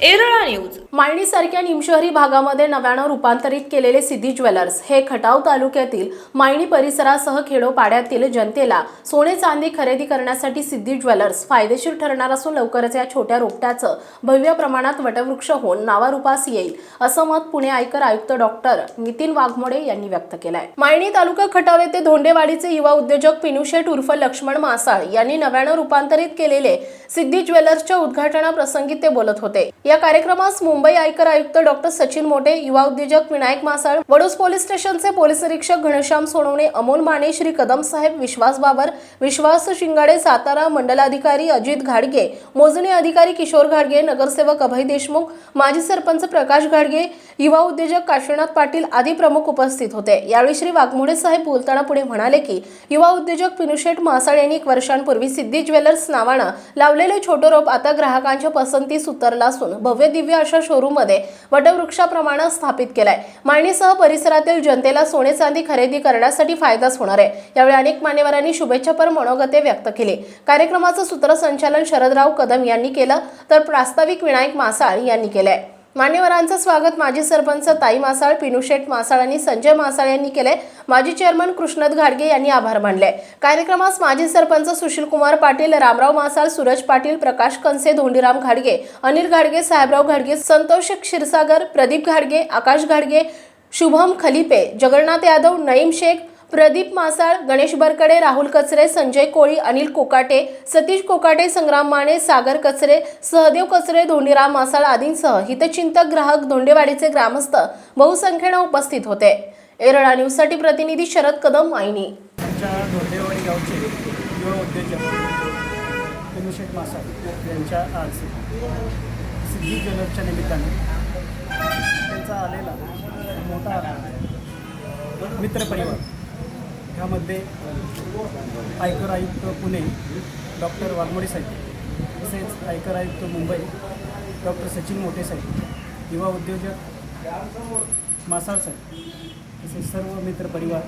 Erala news. मायणीसारख्या निमशहरी भागामध्ये नव्यानं रूपांतरित केलेले सिद्धी ज्वेलर्स हे खटाव तालुक्यातील मायणी परिसरासह खेडोपाड्यातील जनतेला सोने चांदी खरेदी करण्यासाठी सिद्धी ज्वेलर्स फायदेशीर ठरणार असून लवकरच या छोट्या रोपट्याचं भव्य प्रमाणात वटवृक्ष होऊन नावारूपास येईल असं मत पुणे आयकर आयुक्त डॉक्टर नितीन वाघमोडे यांनी व्यक्त केलंय. मायणी तालुका खटाव येथे धोंडेवाडीचे युवा उद्योजक पिनुशेठ उर्फ लक्ष्मण मासाळ यांनी नव्यानं रूपांतरित केलेले सिद्धी ज्वेलर्सच्या उद्घाटनाप्रसंगी ते बोलत होते. या कार्यक्रमास मुंबई आयकर आयुक्त डॉक्टर सचिन मोटे युवा उद्योजक विनायक मासाळ वडोस पोलीस स्टेशनचे पोलीस निरीक्षक घनश्याम सोनवणे अमोल माने श्री कदम साहेब विश्वास बाबर विश्वास शिंगाडे सातारा मंडलाधिकारी अजित घाडगे मोजणी अधिकारी किशोर घाडगे नगरसेवक अभय देशमुख माजी सरपंच प्रकाश घाडगे युवा उद्योजक काशीनाथ पाटील आदी प्रमुख उपस्थित होते. यावेळी श्री वाघमोडे साहेब बोलताना पुढे म्हणाले की युवा उद्योजक पिनुशेठ मासाळ यांनी एक वर्षांपूर्वी सिद्धी ज्वेलर्स नावानं लावलेले छोटं रोप आता ग्राहकांच्या पसंतीस उतरला असून भव्य दिव्य अशा शोरूममध्ये वटवृक्षाप्रमाणे स्थापित केलाय. मांडणीसह परिसरातील जनतेला सोने चांदी खरेदी करण्यासाठी फायदाच होणार आहे. यावेळी अनेक मान्यवरांनी शुभेच्छापर मनोगते व्यक्त केली. कार्यक्रमाचं सूत्रसंचालन शरदराव कदम यांनी केलं तर प्रास्ताविक विनायक मासाळ यांनी केलंय. मान्यवरांचं स्वागत माजी सरपंच ताई मासाळ पिनुशेठ मासाळ आणि संजय मासाळ यांनी केलंय. माजी चेअरमन कृष्णद घाडगे यांनी आभार मानले. कार्यक्रमास माजी सरपंच सुशील कुमार पाटील रामराव मासाळ सूरज पाटील प्रकाश कंसे धोंडीराम घाडगे अनिल घाडगे साहेबराव घाडगे संतोष क्षीरसागर प्रदीप घाडगे आकाश घाडगे शुभम खलिपे जगन्नाथ यादव नईम शेख प्रदीप मासाळ गणेश बरकडे राहुल कचरे संजय कोळी अनिल कोकाटे सतीश कोकाटे संग्राम माने सागर कचरे सहदेव कचरे धोंडीराम मासाळ आदींसह हितचिंतक ग्राहक धोंडेवाडीचे ग्रामस्थ बहुसंख्येनं उपस्थित होते. एरळा न्यूजसाठी प्रतिनिधी शरद कदम आईने. आमच्या गावचे युवा उद्योजक पिनुशेठ मासा यांच्या आज सिद्धी ज्वेलर्सच्या निमित्ताने त्यांचा आलेला मोठा मित्रपरिवार ह्यामध्ये आयकर आयुक्त पुणे डॉक्टर वाघमोडे साहेब तसेच आयकर आयुक्त मुंबई डॉक्टर सचिन मोठे साहेब युवा उद्योजक मासाळ साहेब तसेच सर्व मित्रपरिवार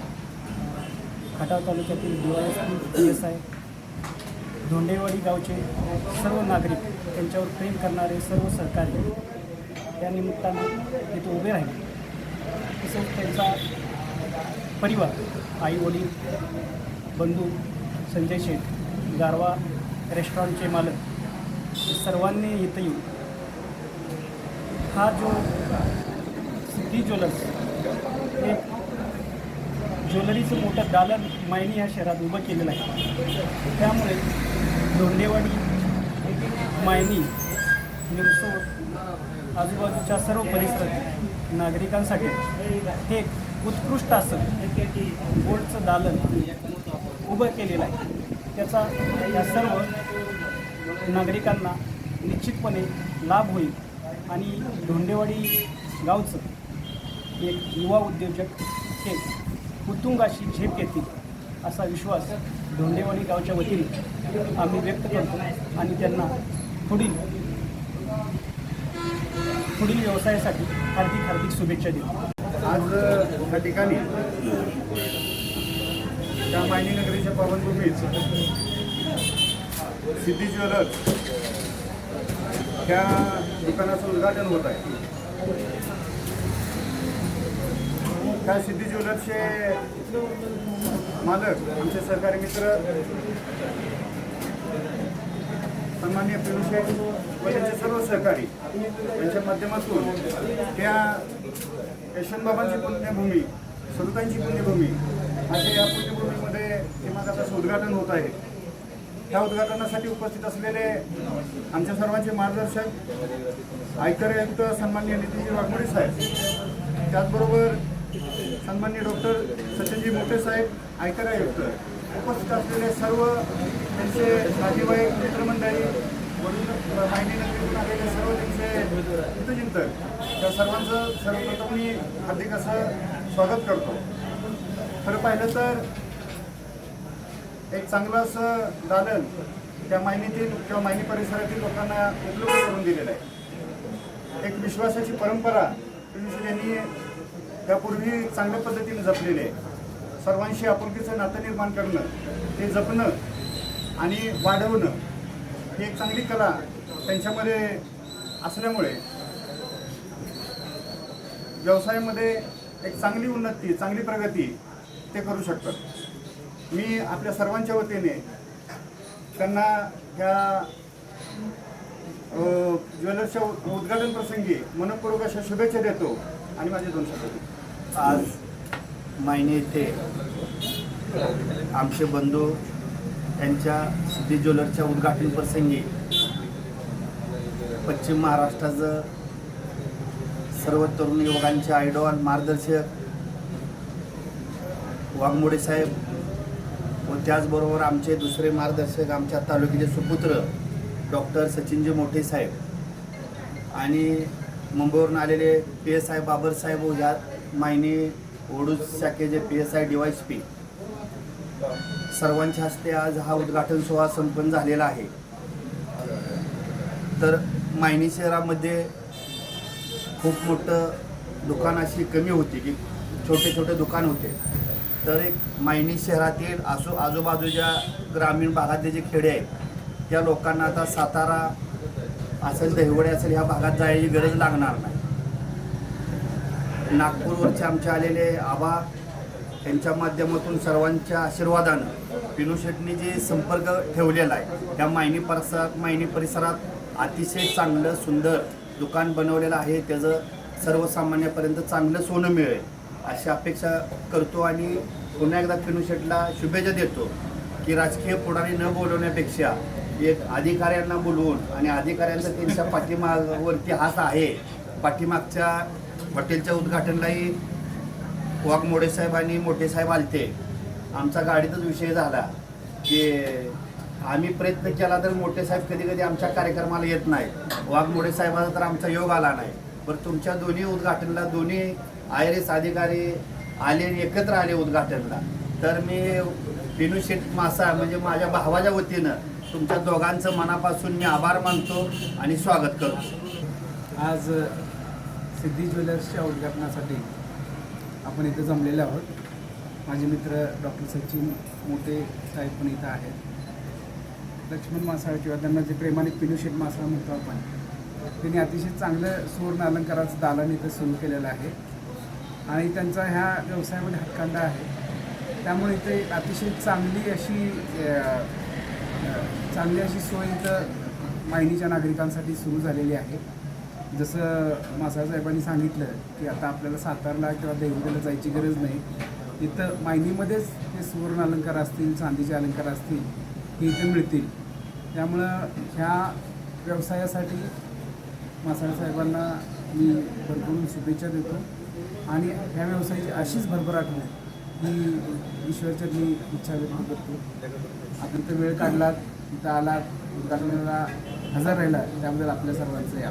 खटाव तालुक्यातील D P S I Dhondewadi गावचे सर्व नागरिक त्यांच्यावर प्रेम करणारे सर्व सहकारी या निमित्तानं तिथे उभे राहिले. तसेच त्यांचा परिवार आई वडील बंधू संजय शेठ गारवा रेस्टॉरंटचे मालक सर्वांनी इथं येऊन हा जो सिद्धी ज्वेलर्स एक ज्वेलरीचं मोठं दालन मायनी या शहरात उभं केलेलं आहे. त्यामुळे धोंडेवाडी मायनी निमसोड आजूबाजूच्या सर्व परिसर नागरिकांसाठी हे एक उत्कृष्ट असं गोल्डचं दालन उभं केलेलं आहे. त्याचा या सर्व नागरिकांना निश्चितपणे लाभ होईल आणि धोंडेवाडी गावचं एक युवा उद्योजक हे उत्तुंगाशी झेप घेतील असा विश्वास धोंडेवाडी गावच्या वतीने आम्ही व्यक्त करतो आणि त्यांना पुढील पुढील व्यवसायासाठी हार्दिक हार्दिक शुभेच्छा देऊ आज या ठिकाणी त्या मायनी नगरीच्या पावनभूमीच सिद्धी ज्वेलर्स ह्या दुकानाचं उद्घाटन होत आहे. त्या सिद्धी ज्वेलर्सचे मालक आमचे सहकारी मित्र सन्मान्य पिरुशेठ व त्यांचे सर्व सहकारी यांच्या माध्यमातून त्या यशवंतबाबांची पुण्यभूमी सरुतांची पुण्यभूमी अशा या पुण्यभूमीमध्ये हिमादासाचं उद्घाटन होत आहे. त्या उद्घाटनासाठी उपस्थित असलेले आमच्या सर्वांचे मार्गदर्शक आयकर आयुक्त सन्मान्य नितीनजी वाघमोडे साहेब त्याचबरोबर सन्मान्य डॉक्टर सचिनजी मोठे साहेब आयकर आयुक्त उपस्थित असलेले सर्व त्यांचे नातेवाईक मित्रमंडळी वडील माहिती आलेले सर्व त्यांचे हितचिंतक त्या सर्वांचं सर्वप्रथम मी हार्दिक असं स्वागत करतो. खरं पाहिलं तर एक चांगलं असं दालन त्या माहिनीतील किंवा माहिनी परिसरातील लोकांना उपलब्ध करून दिलेलं आहे. एक विश्वासाची परंपरा त्यांनी यांनी त्यापूर्वी चांगल्या पद्धतीने जपलेले आहे. सर्वांशी आपुलकीचं नातं निर्माण करणं ते जपणं आणि वाढवणं ही एक चांगली कला त्यांच्यामध्ये असल्यामुळे व्यवसायामध्ये एक चांगली उन्नती चांगली प्रगती ते करू शकतात. मी आपल्या सर्वांच्या वतीने त्यांना ह्या ज्वेलर्सच्या उद्घाटन प्रसंगी मनपूर्वक अशा शुभेच्छा देतो आणि माझे दोन शब्द. आज मायने येथे आमचे बंधू यांच्या सिद्धी ज्वेलरच्या उद्घाटन प्रसंगी पश्चिम महाराष्ट्राचं सर्व तरुण युवकांचे आयडॉल मार्गदर्शक वाघमोडे साहेब व त्याचबरोबर आमचे दुसरे मार्गदर्शक आमच्या तालुक्याचे सुपुत्र डॉक्टर सचिनजी मोठे साहेब आणि मुंबईवरून आलेले पी एस आय बाबर साहेब ह्या मायनी ओडूज शाखेचे P S I D Y P. सर्वांच्या हस्ते आज हा उद्घाटन सोहळा संपन्न झालेला आहे. तर मायनी शहरामध्ये खूप मोठं दुकान अशी कमी होती की छोटे छोटे दुकान होते. तर एक मायनी शहरातील आजू आजूबाजूच्या ग्रामीण भागातले जे खेडे आहेत त्या लोकांना आता सातारा असेल दहिवडे असेल ह्या भागात जायची गरज लागणार नाही. नागपूरवरचे आमचे आलेले आबा यांच्या माध्यमातून सर्वांच्या आशीर्वादानं पिनू शेटनी जे संपर्क ठेवलेला आहे त्या मायनी परिसरात मायनी परिसरात अतिशय चांगलं सुंदर दुकान बनवलेलं आहे. त्याचं सर्वसामान्यापर्यंत चांगलं सोनं मिळेल अशी अपेक्षा करतो आणि पुन्हा एकदा पिनू शेटला शुभेच्छा देतो की राजकीय पुढारी न बोलवण्यापेक्षा एक अधिकाऱ्यांना बोलवून आणि अधिकाऱ्यांचा त्यांच्या पाठीमागवरती हात आहे पाठीमागच्या हॉटेलच्या उद्घाटनलाही वाघमोडे साहेब आणि मोठे साहेब आलते. आमचा गाडीतच विषय झाला की आम्ही प्रयत्न केला तर मोठे साहेब कधी कधी आमच्या कार्यक्रमाला येत नाही वाघमोडे साहेबाचा तर आमचा योग आला नाही. बरं तुमच्या दोन्ही उद्घाटनला दोन्ही आय एस अधिकारी आले आणि एकत्र आले उद्घाटनला. तर मी पिनू शेठ मासा म्हणजे माझ्या भावाच्या वतीनं तुमच्या दोघांचं मनापासून मी आभार मानतो आणि स्वागत करतो. आज सिद्धी ज्वेलर्सच्या उद्घाटनासाठी आपण इथं जमलेले आहोत. माझे मित्र डॉक्टर सचिन मोठे साहेब पण इथं आहेत. लक्ष्मण मासाळ किंवा त्यांना जे प्रेमाने पिनुशेट मासाळ म्हणतो आपण त्यांनी अतिशय चांगलं सुवर्ण अलंकाराचं दालन इथं सुरू केलेलं आहे. आणि त्यांचा ह्या व्यवसायामध्ये हातखंडा आहे. त्यामुळे इथे अतिशय चांगली अशी चांगली अशी सोय इथं मायनीच्या नागरिकांसाठी सुरू झालेली आहे. जसं मासाळसाहेबांनी सांगितलं की आता आपल्याला सातारला किंवा देवीला जायची गरज नाही. इथं मायनीमध्येच ते सुवर्ण अलंकार असतील चांदीचे अलंकार असतील हे इथे मिळतील. त्यामुळं ह्या व्यवसायासाठी मासाळ साहेबांना मी भरपूर शुभेच्छा देतो. आणि ह्या व्यवसायाची अशीच भरभराट हो ही मी इच्छा व्यक्त करतो. आपण तर वेळ काढलात इथं आलात उद्घाटनाला हजर राहिला त्याबद्दल आपल्या सर्वांचं या.